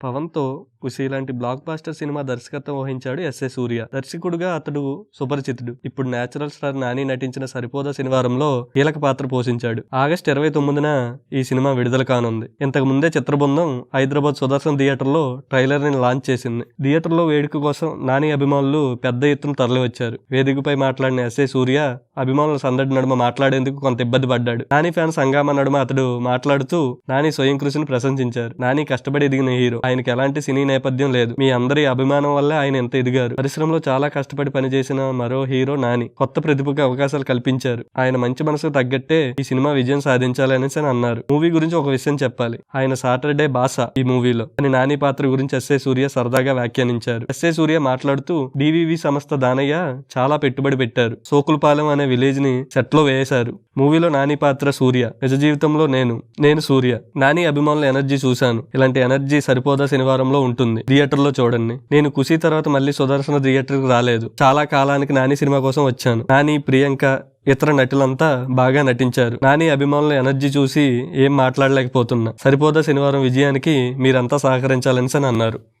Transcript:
పవన్‌తో 'ఖుషి' లాంటి black buster cinema దర్శకత్వం వహించాడు ఎస్ఏ సూర్య. దర్శకుడుగా అతడు సుపరిచితుడు. ఇప్పుడు నేచురల్ స్టార్ నాని నటించిన 'సరిపోదా' శనివారంలో కీలక పాత్ర పోషించాడు. ఆగస్టు ఇరవై తొమ్మిదిన ఈ సినిమా విడుదల కానుంది. ఇంతకు ముందే చిత్రబృందం హైదరాబాద్ సుదర్శన్ థియేటర్లో ట్రైలర్ని లాంచ్ చేసింది. థియేటర్లో వేడుక కోసం నాని అభిమానులు పెద్ద ఎత్తున తరలివచ్చారు. వేదికపై మాట్లాడిన ఎస్ఏ సూర్య అభిమానుల సందడి నడుమ మాట్లాడేందుకు కొంత ఇబ్బంది పడ్డాడు. నాని ఫ్యాన్స్ హంగామా నడుమ అతడు మాట్లాడుతూ నాని స్వయం కృషిని ప్రశంసించారు. నాని కష్టపడి ఎదిగిన హీరో. ఆయనకి ఎలాంటి సినీ నేపథ్యం లేదు. మీ అందరి అభిమానం వల్లే ఆయన ఎంత ఎదిగారు. పరిశ్రమలో చాలా కష్టపడి పనిచేసిన మరో హీరో నాని. కొత్త ప్రతిభకు అవకాశాలు కల్పించారు. ఆయన మంచి మనసుకు తగ్గట్టే ఈ సినిమా విజయం సాధించాలి అనేసి అన్నారు. మూవీ గురించి ఒక విషయం చెప్పాలి. ఆయన సాటర్డే బాస ఈ మూవీలో. అని నాని పాత్ర గురించి ఎస్ఏ సూర్య సరదాగా వ్యాఖ్యానించారు. ఎస్ఏ సూర్య మాట్లాడుతూ డివివి సంస్థ దానయ్య చాలా పెట్టుబడి పెట్టారు. సోకులపాలెం అనే విలేజ్ని సెట్లో వేశారు. మూవీలో నాని పాత్ర సూర్య. నిజ జీవితంలో నేను. నేను సూర్య. నాని అభిమానుల ఎనర్జీ చూశాను. ఇలాంటి ఎనర్జీ సరిపోదా శనివారంలో ఉంటుంది. థియేటర్లో చూడండి. నేను ఖుషి తర్వాత మళ్ళీ సుదర్శన థియేటర్కి రాలేదు. చాలా కాలానికి నాని సినిమా కోసం వచ్చాను. నాని ప్రియాంక ఇతర నటులంతా బాగా నటించారు. నాని అభిమానుల ఎనర్జీ చూసి ఏం మాట్లాడలేకపోతున్నా. సరిపోదా శనివారం విజయానికి మీరంతా సహకరించాలనేసి అన్నారు.